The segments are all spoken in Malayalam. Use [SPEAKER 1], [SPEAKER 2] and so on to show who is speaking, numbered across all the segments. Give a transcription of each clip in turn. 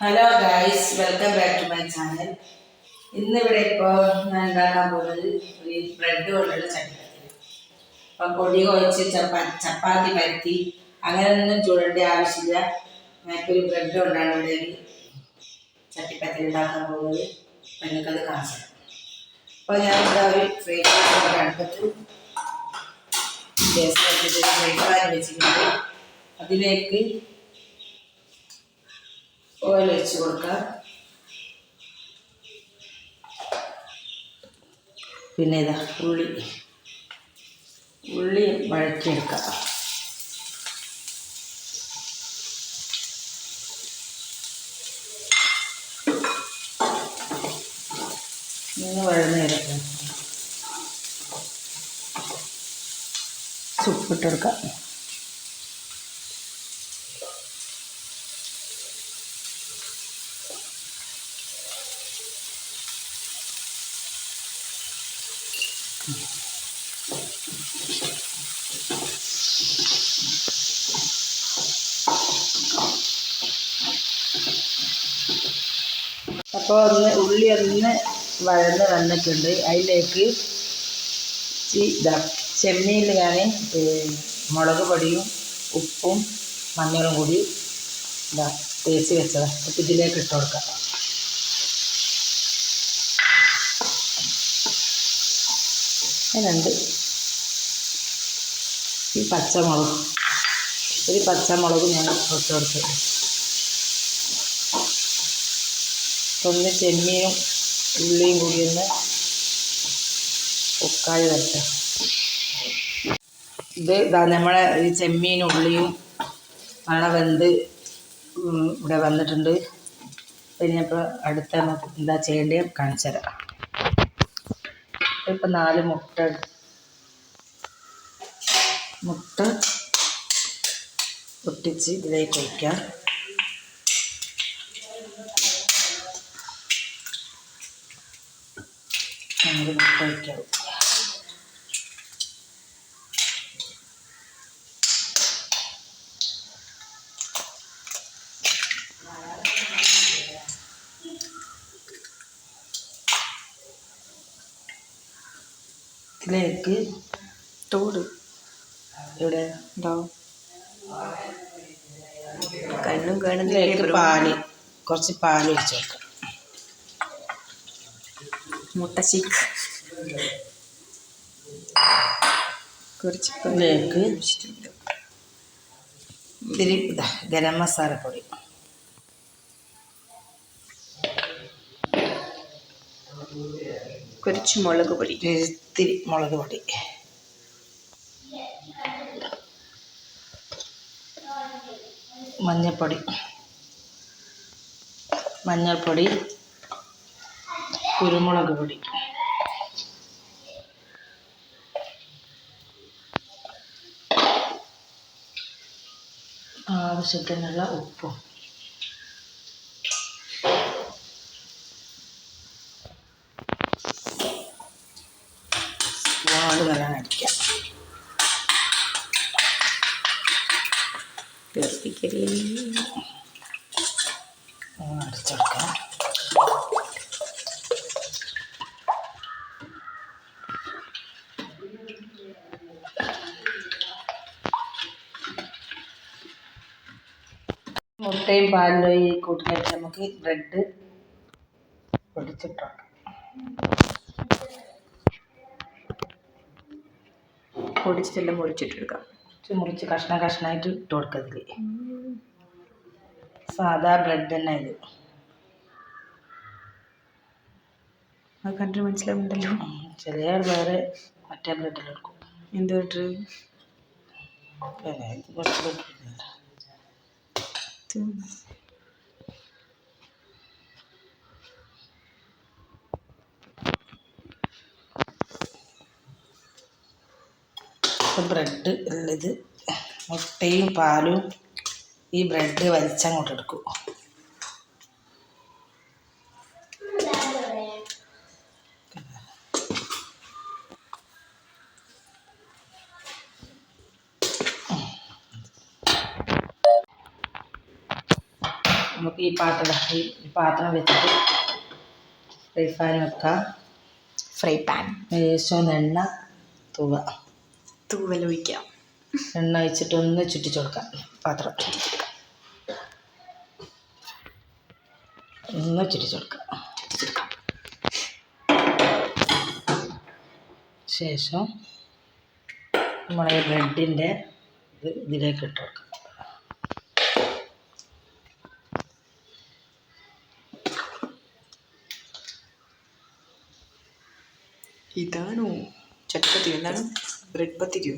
[SPEAKER 1] Hello guys welcome back to my channel ഇന്നിവിടെ ഇപ്പോൾ ഞാൻ ഉണ്ടാക്കാൻ പോകുന്നത് ഒരു ബ്രെഡ് കൊണ്ടുള്ള ചട്ടി അപ്പം പൊടി കുഴച്ച് ചപ്പാ ചപ്പാത്തി പരത്തി. അങ്ങനെയൊന്നും ചൂടേണ്ട ആവശ്യമില്ല. ഞാനിപ്പോൾ ബ്രെഡ് കൊണ്ടാണ് ഇവിടെ ഒരു ചട്ടിപ്പത്തിരി ഉണ്ടാക്കാൻ പോകുന്നത്. അപ്പം നിങ്ങൾക്കത് കാണിച്ചു അപ്പോൾ ഞാൻ ഇവിടെ ഒരു ഫ്രൈ പാൻ അടുപ്പത്ത് ഗ്യാസ് വെച്ചിട്ടുണ്ട്. അതിലേക്ക് ഓയിൽ ഒഴിച്ച് കൊടുക്കാം പിന്നെ ഇതാ ഉള്ളി. ഉള്ളി വഴറ്റിയെടുക്കാം. ഇങ്ങനെ വഴന്ന് ചുപ്പിട്ടെടുക്കാം അപ്പോൾ ഒന്ന് ഉള്ളി ഒന്ന് വഴന്ന് വന്നിട്ടുണ്ട്. അതിലേക്ക് ഇതാ ചെമ്മീനിൽ ഞാൻ മുളക് പൊടിയും ഉപ്പും മഞ്ഞളും കൂടി ഇതാ തേച്ച് വെച്ചതാണ് അപ്പോൾ ഇതിലേക്ക് ഇട്ട് കൊടുക്കാം. രണ്ട്. ഈ പച്ചമുളക്. ഒരു പച്ചമുളക് ഞാൻ ഇട്ട് കൊടുത്തു. ഒന്ന് ചെമ്മീനും ഉള്ളിയും കൂടി ഒന്ന് ഉക്കായി വരട്ടെ. ഇത് ഇതാ നമ്മളെ ഈ ചെമ്മീനും ഉള്ളിയും മണ വെന്ത് ഇവിടെ വന്നിട്ടുണ്ട്. പിന്നെ ഇപ്പോൾ അടുത്ത എന്താ ചെയ്യേണ്ടത് കാണിച്ചു തരാം. ഇപ്പം നാല് മുട്ട മുട്ട പൊട്ടിച്ച് ഇതിലേക്ക് ഒഴിക്കാം. നാല് മുട്ട ഒഴിക്കാം. ഇതിലേക്ക് തോട്. ഇവിടെ ഉണ്ടാവും
[SPEAKER 2] കണ്ണും കാണുന്നില്ല
[SPEAKER 1] പാൽ. കുറച്ച് പാൽ ഒഴിച്ചേക്കാം. മുട്ടശിക്ക്
[SPEAKER 2] മുട്ട കുറച്ച്
[SPEAKER 1] ഇതിലേക്ക് ഇത്തിരി ഇതാ ഗരം മസാല പൊടി
[SPEAKER 2] കുറച്ച് മുളക് പൊടി.
[SPEAKER 1] ഇത്തിരി മുളക് പൊടി. മഞ്ഞൾപ്പൊടി മഞ്ഞൾപ്പൊടി. കുരുമുളക് പൊടി. ആവശ്യത്തിനുള്ള ഉപ്പും. ഒരുപാട് നല്ലോണം അടിക്കാം
[SPEAKER 2] തിളപ്പിക്കലേ
[SPEAKER 1] അടിച്ചെടുക്കാം മുട്ടയും പാലിലും ഈ കൂട്ടിലേക്ക് നമുക്ക് ബ്രെഡ് പൊടിച്ചിട്ടുണ്ട്.
[SPEAKER 2] പൊടിച്ചിട്ടെല്ലാം മുറിച്ചിട്ടെടുക്കാം.
[SPEAKER 1] മുറിച്ച് കഷ്ണ കഷ്ണമായിട്ട് ഇട്ട് കൊടുക്കത്തിൽ സാധാ ബ്രെഡ് തന്നെ ഇത്.
[SPEAKER 2] അത് കണ്ടിട്ട് മനസ്സിലാവുന്നുണ്ടല്ലോ.
[SPEAKER 1] ചെറിയ ചില വേറെ മറ്റേ ബ്രെഡിൽ
[SPEAKER 2] എടുക്കും.
[SPEAKER 1] പിന്നെ ഇത് കുറച്ച് ബ്രെഡ് ബ്രെഡ് ഉള്ളത്. മുട്ടയും പാലും ഈ ബ്രെഡ് വലിച്ചങ്ങോട്ട് എടുക്കും. നമുക്ക് ഈ പാത്രം ഈ പാത്രം വെച്ചിട്ട് ഫ്രൈ പാൻ വെക്കാം.
[SPEAKER 2] Fry pan.
[SPEAKER 1] ലേശം എണ്ണ തൂവ.
[SPEAKER 2] തൂവൽ ഒഴിക്കാം
[SPEAKER 1] എണ്ണ ഒഴിച്ചിട്ട് ഒന്ന് ചുറ്റിച്ചു കൊടുക്കാം. പാത്രം ഒന്ന് ചുറ്റിച്ചു കൊടുക്കാം. ശേഷം നമ്മളെ ബ്രെഡിന്റെ ഇത് ഇതിലേക്ക് ഇട്ട് കൊടുക്കാം.
[SPEAKER 2] ഇതാണോ? ചക്കത്തി എന്താണ്? ബ്രെഡ് പത്തിരിയോ?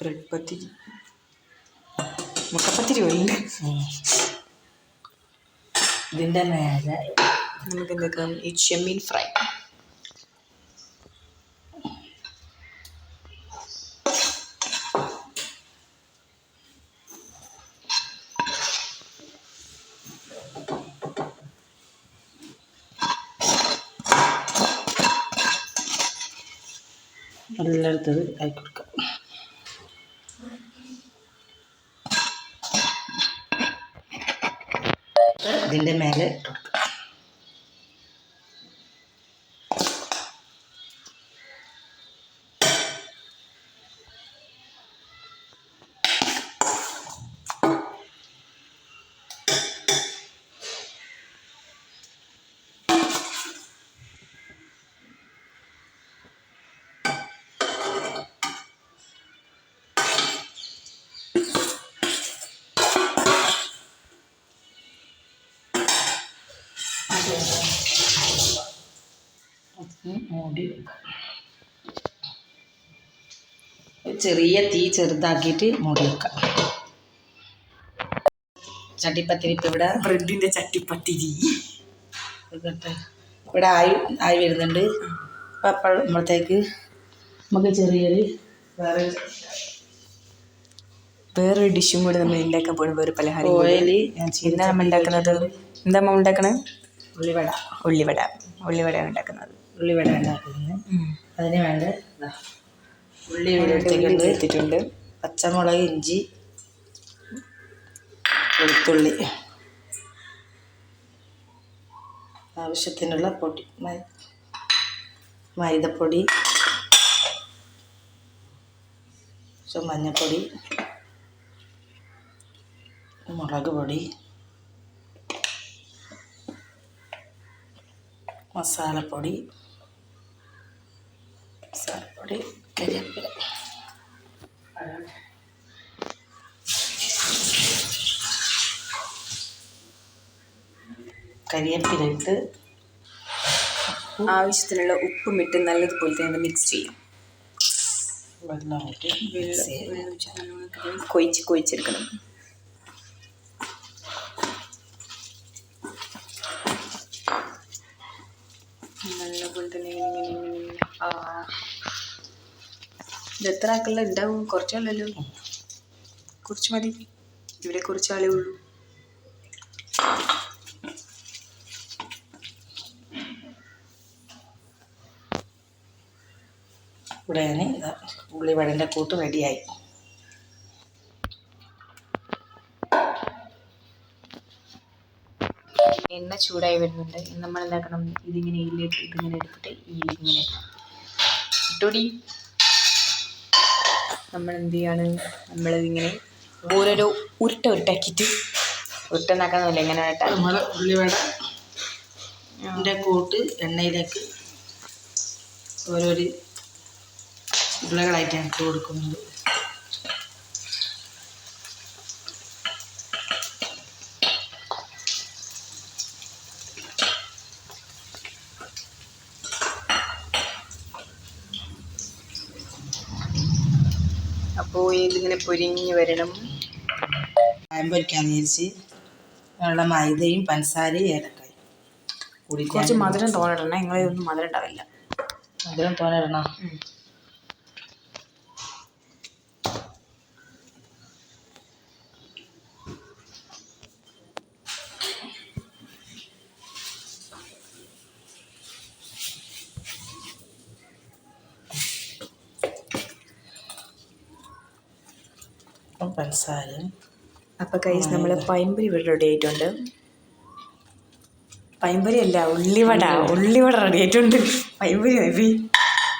[SPEAKER 2] ബ്രെഡ് പത്തിരി. മുട്ടപ്പത്തിരി ഉണ്ട്.
[SPEAKER 1] ഇതിന്റെ നേരെ
[SPEAKER 2] നമുക്ക് എന്തൊക്കെ ഈ ചെമ്മീൻ ഫ്രൈ.
[SPEAKER 1] എല്ലായിടത്തത് ആയി കൊടുക്കാം. ഇതിന്റെ മേലെ മൂടി വെക്കാം ചെറിയ തീ ചെറുതാക്കിയിട്ട് മൂടി വെക്കാം. ചട്ടിപ്പത്തിരി ഇപ്പം ഇവിടെ.
[SPEAKER 2] ബ്രെഡിന്റെ ചട്ടിപ്പത്തിരി.
[SPEAKER 1] ഇവിടെ ആയി ആയി വരുന്നുണ്ട്. അപ്പം അപ്പോൾ നമ്മളത്തേക്ക് നമുക്ക് ചെറിയൊരു വേറെ
[SPEAKER 2] വേറൊരു ഡിഷും കൂടി നമ്മൾ ഉണ്ടാക്കാൻ പോകുന്ന വേറെ പലഹാരം.
[SPEAKER 1] ഓയിൽ
[SPEAKER 2] എന്താ നമ്മൾ ഉണ്ടാക്കുന്നത്? എന്താ നമ്മൾ ഉണ്ടാക്കണത്
[SPEAKER 1] ഉള്ളിവട.
[SPEAKER 2] ഉള്ളിവട. ഉള്ളിവടയാണ് ഉണ്ടാക്കുന്നത്.
[SPEAKER 1] ഉള്ളിവട ഉണ്ടാക്കുന്നത്. അതിന് വേണ്ട ഉള്ളി ഇവിടെ എടുത്തിട്ടുണ്ട്.
[SPEAKER 2] എടുത്തിട്ടുണ്ട്.
[SPEAKER 1] പച്ചമുളക് ഇഞ്ചി വെളുത്തുള്ളി. ആവശ്യത്തിനുള്ള പൊടി മൈദപ്പൊടി മഞ്ഞൾപ്പൊടി മുളക് പൊടി മസാലപ്പൊടി മസാലപ്പൊടി കരിവേപ്പില കരിയേപ്പില ഇട്ട്
[SPEAKER 2] ആവശ്യത്തിനുള്ള ഉപ്പും ഇട്ട് നല്ലതുപോലെ തന്നെ മിക്സ് ചെയ്യും
[SPEAKER 1] വെള്ളം ഇട്ട്.
[SPEAKER 2] കൊയിച്ച് കൊയിച്ചെടുക്കണം നല്ലപോലെ തന്നെ ഇങ്ങനെ ഇങ്ങനെ ഇങ്ങനെ ഇങ്ങനെ. ആ. ഇത് എത്ര ഉണ്ടാവും കുറച്ചാളല്ലോ കുറച്ച് മതി. ഇവിടെ കുറച്ച് ആളേ ഉള്ളൂ.
[SPEAKER 1] ഇവിടെ ഞാൻ ഉള്ളിവടന്റെ കൂട്ട് റെഡിയായി.
[SPEAKER 2] എണ്ണ ചൂടായി വരുന്നുണ്ട്. നമ്മൾ എന്താക്കണം ഇതിങ്ങനെ ഇതിലേക്ക് ഇതിങ്ങനെ എടുത്തിട്ട് ഇതിലിങ്ങനെ ഇട്ടോടി. നമ്മൾ എന്ത് ചെയ്യാണ് നമ്മളിതിങ്ങനെ ഓരോരോ ഉരുട്ട ഉരുട്ടാക്കിയിട്ട് ഉരുട്ടെന്നാക്കാന്നില്ല എങ്ങനെ ഇട്ടാൽ
[SPEAKER 1] നമ്മൾ ഉള്ളിവട കൂട്ട് എണ്ണയിലേക്ക് ഓരോരു ഉരുളകളായിട്ട് ഇട്ട് കൊടുക്കുന്നുണ്ട്
[SPEAKER 2] അപ്പോൾ ഇതിങ്ങനെ പൊരിഞ്ഞു വരണം.
[SPEAKER 1] പഴം പൊരിക്കാന്ന് വിചാരിച്ച് ഉള്ള മൈദയും പഞ്ചസാരയും ഏലക്കായി കൂടി
[SPEAKER 2] കുറച്ച് മധുരം തോന്നിടണം നിങ്ങളെ ഒന്നും മധുരം ഉണ്ടാവില്ല
[SPEAKER 1] മധുരം തോന്നിടണം അപ്പം പഞ്ചസാരയും
[SPEAKER 2] അപ്പോൾ കൈസ് നമ്മൾ പൈമ്പരി ഇവിടെ റെഡി ആയിട്ടുണ്ട്. പൈമ്പരി അല്ല ഉള്ളിവട ഉള്ളിവട റെഡി ആയിട്ടുണ്ട്. പൈമ്പരി നബി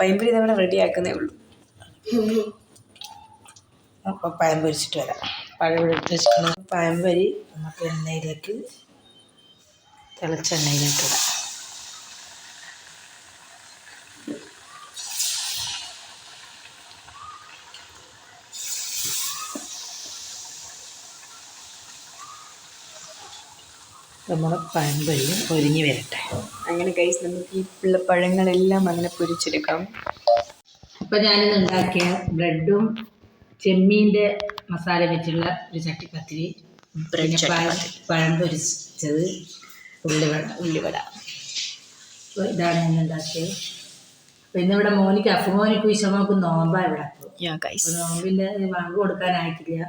[SPEAKER 2] പൈമ്പരി നമ്മുടെ റെഡി ആക്കുന്നേ ഉള്ളൂ.
[SPEAKER 1] അപ്പോൾ പഴം പൊരിച്ചിട്ട് വരാം. പഴം വെച്ചിട്ടുണ്ടെങ്കിൽ എടുത്ത് പഴം പൊരി നമുക്ക് എണ്ണയിലേക്ക് തിളച്ച എണ്ണയിലേക്ക് ഇടാം. നമ്മുടെ പഴംപൊരി പൊരിഞ്ഞ് വരട്ടെ.
[SPEAKER 2] അങ്ങനെ കൈസ് നമുക്ക് ഈ ഉള്ള പഴങ്ങളെല്ലാം അങ്ങനെ പൊരിച്ചെടുക്കാം.
[SPEAKER 1] അപ്പോൾ ഞാനിന്ന് ഉണ്ടാക്കിയ ബ്രെഡും ചെമ്മീന്റെ മസാല വെച്ചുള്ള ഒരു ചട്ടിപ്പത്തിരി
[SPEAKER 2] ബ്രെഡ്
[SPEAKER 1] പഴം പൊരിച്ചത് ഉള്ളിവട
[SPEAKER 2] ഉള്ളിവട.
[SPEAKER 1] അപ്പോൾ ഇതാണ് ഞാൻ ഉണ്ടാക്കിയത്. അപ്പോൾ ഇന്നിവിടെ മോനിക്ക് അഫുമോനിക്കും ഇഷമോക്കും നോമ്പാണ് ഇവിടെ. നോമ്പിന്റെ വാങ്ങ് കൊടുക്കാനായിട്ടില്ല.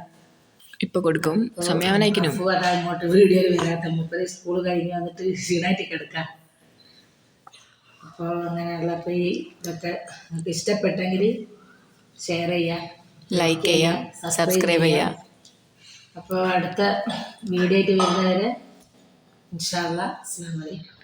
[SPEAKER 2] ഇപ്പൊ കൊടുക്കും. സമയം
[SPEAKER 1] അഫു ഇങ്ങോട്ട് വീഡിയോയിൽ വരാത്ത. മുപ്പത് സ്കൂൾ കഴിഞ്ഞ് വന്നിട്ട് ക്ഷീണമായിട്ട് കിടക്കാം. അപ്പോൾ അങ്ങനെയുള്ള അപ്പോൾ ഈ ഇതൊക്കെ നിങ്ങൾക്ക് ഇഷ്ടപ്പെട്ടെങ്കിൽ ഷെയർ ചെയ്യുക
[SPEAKER 2] ലൈക്ക് ചെയ്യുക സബ്സ്ക്രൈബ് ചെയ്യുക
[SPEAKER 1] അപ്പോൾ അടുത്ത വീഡിയോ ആയിട്ട് വരുന്നവരെ ഇൻഷാല്ല അസ്സാം വലൈക്കും